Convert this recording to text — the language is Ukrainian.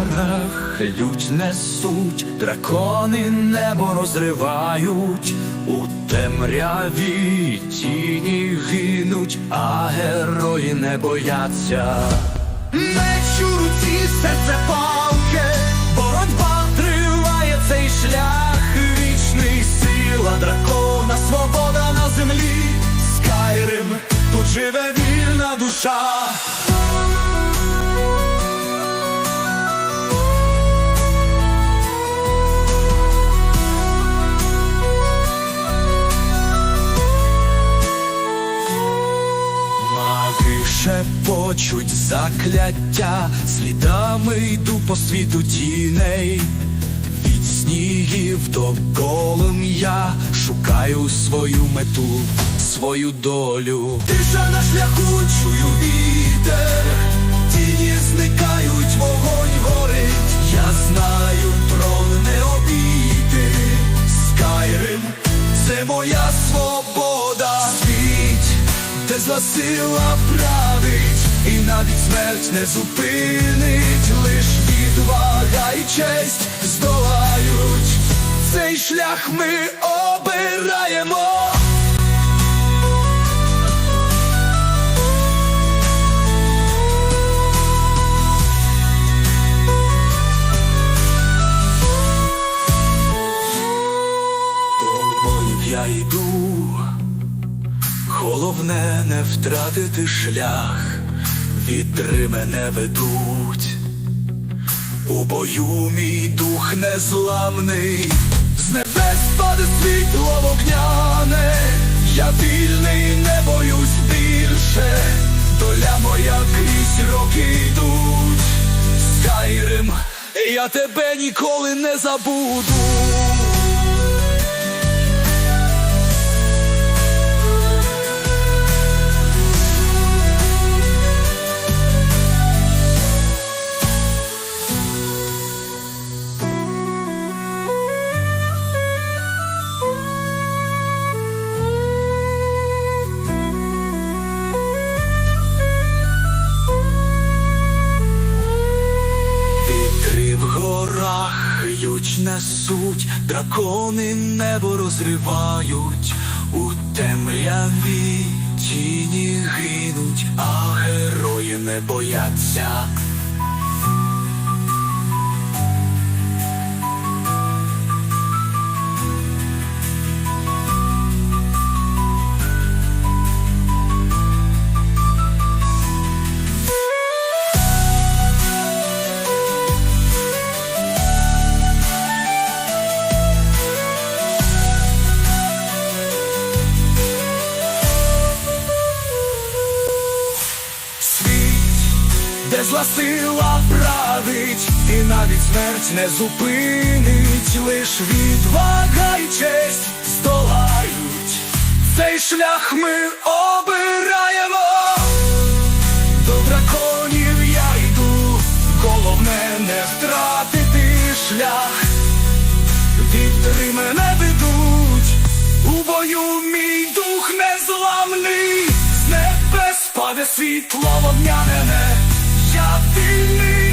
горах лють несуть, дракони небо розривають, у темряві тіні гинуть, а герої не бояться. Меч у руці серце палке, боротьба триває цей шлях, вічний сила дракона, свобода на землі, Скайрим, тут живе вільна душа. Шепочуть закляття, слідами йду по світу тіней. Від снігів до полум'я шукаю свою мету, свою долю. Тиша на шляху чую вітер, тіні зникають, вогонь горить. Зла сила править, і навіть смерть не зупинить, лиш відвага і честь здолають. Цей шлях ми обираємо. Головне не втратити шлях, вітри мене ведуть, у бою мій дух незламний, з небес паде світло вогняне, я вільний, не боюсь більше, доля моя крізь роки йдуть, Скайрим, я тебе ніколи не забуду. В горах ють несуть, дракони небо розривають, у темряві тіні гинуть, а герої не бояться. Зла сила править, і навіть смерть не зупинить, лиш відвага й честь здолають. Цей шлях ми обираємо. До драконів я йду, головне не втратити шлях. Вітри мене ведуть, у бою мій дух незламний, з небес паде світло вогняне, я вільний,